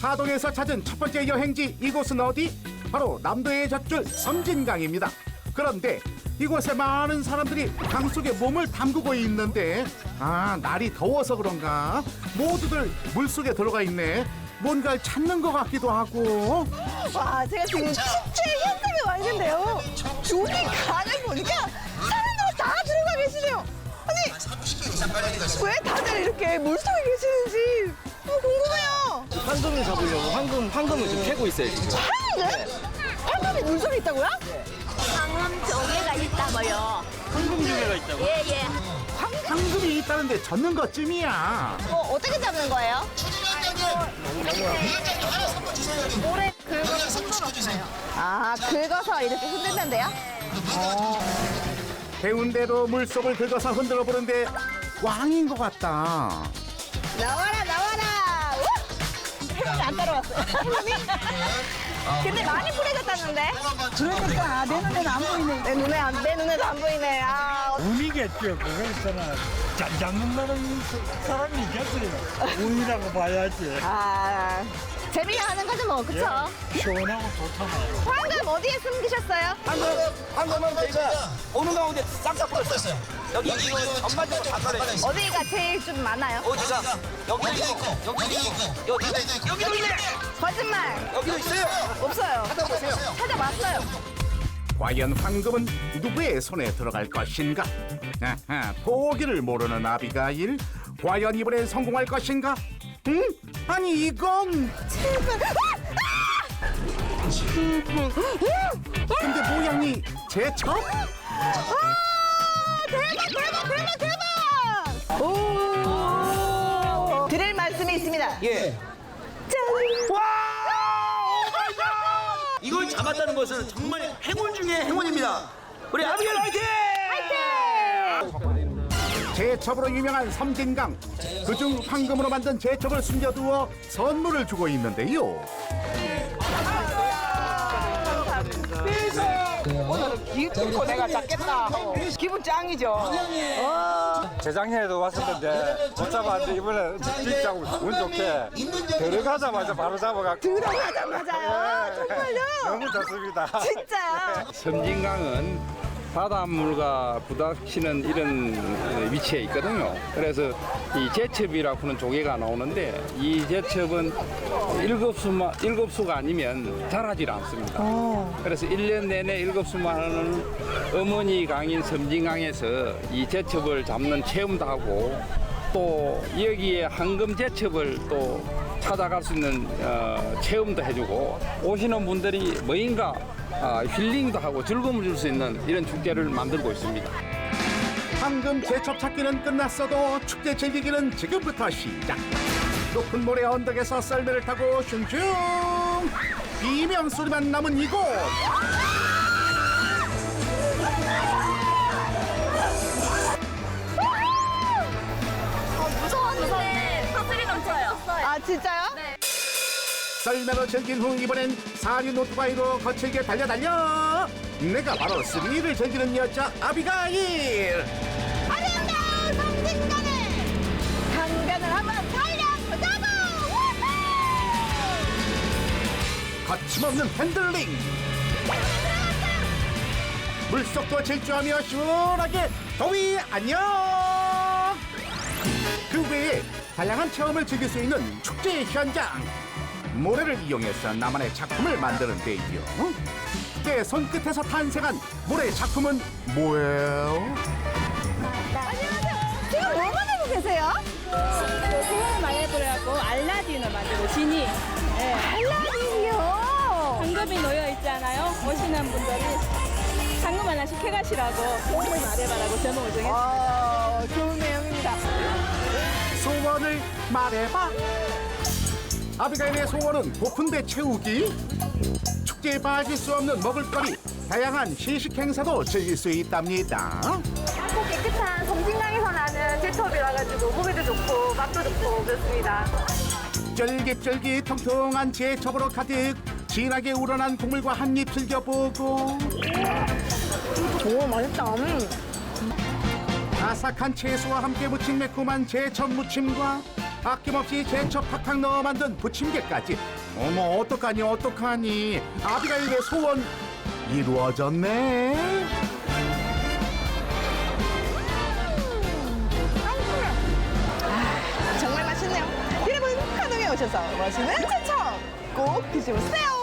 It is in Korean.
하동에서 찾은 첫 번째 여행지 이곳은 어디? 바로 남도의 젖줄 섬진강입니다. 그런데 이곳에 많은 사람들이 강 속에 몸을 담그고 있는데 아 날이 더워서 그런가 모두들 물 속에 들어가 있네. 뭔가를 찾는 것 같기도 하고 와, 제가 지금 축제 현장에 와 있는데요. 여기 강을 보니까 사람들 다 들어가 계시네요. 아니, 왜 다들 이렇게 물속에 황금을 잡으려고 황금 황금을 지금 캐고 있어요 지금. 황금? 황금이 물속에 있다고요? 방음 조개가 있다고요. 황금 조개가 있다고? 예, 예. 황금이 있다는데 젖는 것쯤이야. 어, 어떻게 잡는 거예요? 오래 긁어서 흔들었어요. 아, 긁어서 이렇게 흔들면돼요? 배운 대로 물속을 긁어서 흔들어 보는데 꽝인 것 같다. 나와라, 나와라! 안 따라왔어요. 근데 많이 뿌려졌다는데? 그러니까 내 눈에는 안 보이네. 내 눈에 안, 내 눈에도 안 보이네. 아, 운이겠죠. 그거있잖아 잘 잡는다는 사- 사람이 있겠어요. 운이라고 봐야지. 아. 재미가 하는 거죠, 뭐, 그쵸? 시원하고 좋잖아요. 황금 어디에 숨기셨어요? 황금 황금은 저희가 오는 가운데 싹싹 뿌렸어요. 여기 이거 전반적으로 다 깔아요. 어디가 제일 좀 많아요? 어디가 여기도 있고 여기도 있고 여기도 여기도 있네. 거짓말 여기도 있어요. 없어요. 찾아보세요. 찾아봤어요. 과연 황금은 누구의 손에 들어갈 것인가? 아하, 포기를 모르는 아비가일. 과연 이번엔 성공할 것인가? 응? 아니 이건 근데 모양이 제첩? 아, 대박, 대박, 대박, 대박! 오! 드릴 말씀이 있습니다. 예. 짠! 이걸 잡았다는 것은 정말 행운 중에 행운입니다. 우리 아비겔 화이팅! 제첩으로 유명한 섬진강. 그중 황금으로 만든 제첩을 숨겨두어 선물을 주고 있는데요. 기쁘고 내가 잡겠다. 기분 짱이죠. 재작년에도 왔었는데 못 잡았는데 이번에 진짜 운 좋게 들어가자마자 바로 잡아갖고 들어가자마자요. 정말요? 너무 좋습니다. 진짜요? 섬진강은 바닷물과 부닥치는 이런 위치에 있거든요. 그래서 이 제첩이라고 하는 조개가 나오는데 이 제첩은 일곱 수만 일곱 수가 아니면 자라질 않습니다. 그래서 일 년 내내 일곱 수만은 어머니 강인 섬진강에서 이 제첩을 잡는 체험도 하고 또 여기에 황금 제첩을 또 찾아갈 수 있는 어, 체험도 해주고 오시는 분들이 뭐인가 아, 힐링도 하고 즐거움을 줄 수 있는 이런 축제를 만들고 있습니다. 황금 제첩 찾기는 끝났어도 축제 즐기기는 지금부터 시작. 높은 모래 언덕에서 썰매를 타고 슝슝 비명 소리만 남은 이곳. 진짜요? 썰매로 즐긴 후 이번엔 사륜 오토바이로 거칠게 달려 달려. 내가 바로 스리를 즐기는 여자 아비가일. 아름다운 섬진강에 강변을 한번 달려보자고! 거침없는 핸들링. 물속도 질주하며 시원하게 더위 안녕. 그 외에 다양한 체험을 즐길 수 있는 축제 현장. 모래를 이용해서 나만의 작품을 만드는데요. 내 손끝에서 탄생한 모래 작품은 뭐예요? 안녕하세요. 지금 뭐 만들고 계세요? 많이 해보려고 알라딘을 만들고 지니 예, 알라딘이요. 황금이 놓여 있잖아요. 오시는 분들이 황금 하나씩 해가시라고 소원을 말해봐라고 제목을 정했어요. 어, 좋은 내용입니다. 소원을 말해봐. 아비가일의 소원은 고픈 배 채우기. 축제에 빠질 수 없는 먹을거리, 다양한 시식 행사도 즐길 수 있답니다. 맑고 깨끗한 섬진강에서 나는 제첩이라 가지고 몸에도 좋고 맛도 좋고 그렇습니다. 쫄깃쫄깃 통통한 제첩으로 가득 진하게 우러난 국물과 한입 즐겨보고 오, 맛있다. 음. 아삭한 채소와 함께 무친 매콤한 제첩 무침과 아낌없이 제첩 탁탁 넣어 만든 부침개까지 어머 어떡하니 어떡하니 아비가일의 소원 이루어졌네 정말 맛있네요. 여러분, 한동에 오셔서 멋있는 제첩 꼭 드셔보세요.